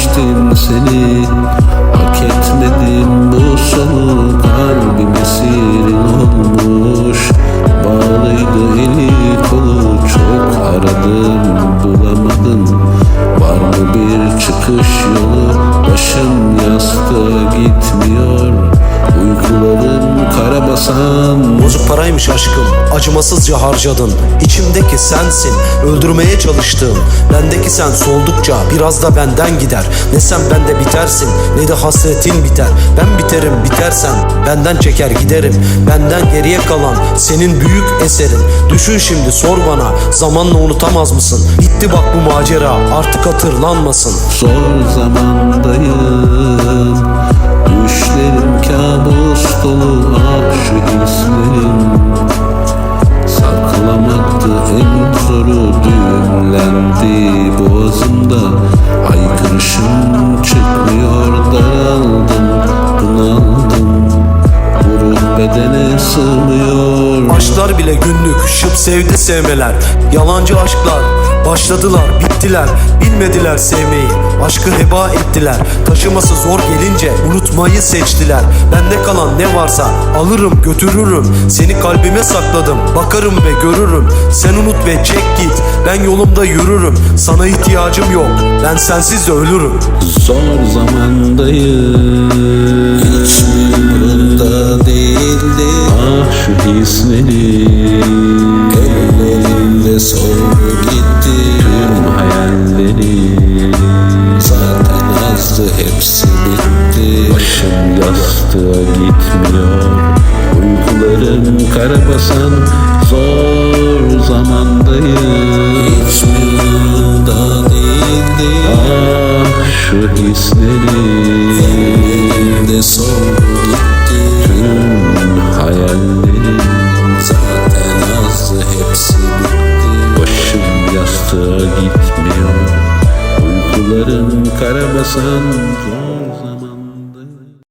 geçtim seni. Hak etmedim bu sonu Kalbim esirin olmuş. Bağlıydı eli kolu Çok aradım bulamadım. Var mı bir çıkış yolu? Başım yastığa gitmiyor. Uykularım karabasan Bozuk paraymış aşkım Acımasızca harcadın. İçimdeki sensin Öldürmeye çalıştığım. Bendeki sen soldukça Biraz da benden gider. Ne sen bende bitersin Ne de hasretin biter. Ben biterim bitersen Benden çeker giderim. Benden geriye kalan Senin büyük eserin. Düşün şimdi sor bana Zamanla unutamaz mısın? Bitti bak bu macera Artık hatırlanmasın. Zor zamandayım boğazımda Haykırışım çıkmıyor Daraldım, bunaldım. Bu ruh bedene sığmıyor. Aşklar bile günlük şıp sevdi sevmeler. Yalancı aşklar başladılar bittiler Bilmediler sevmeyi. Aşkı heba ettiler. Taşıması zor gelince unutmayı seçtiler. Bende kalan ne varsa alırım götürürüm. Seni kalbime sakladım bakarım ve görürüm. Sen unut ve çek git ben yolumda yürürüm. Sana ihtiyacım yok ben sensiz ölürüm. Zor zamandayım yastığa gitmiyor. Uykularım karabasan Zor zamandayım Hiç umurumda değildi Ah şu hislerim Elimde soldu gitti. Tüm hayallerim Zaten azdı hepsi bitti. Başım yastığa gitmiyor. Uykularım karabasan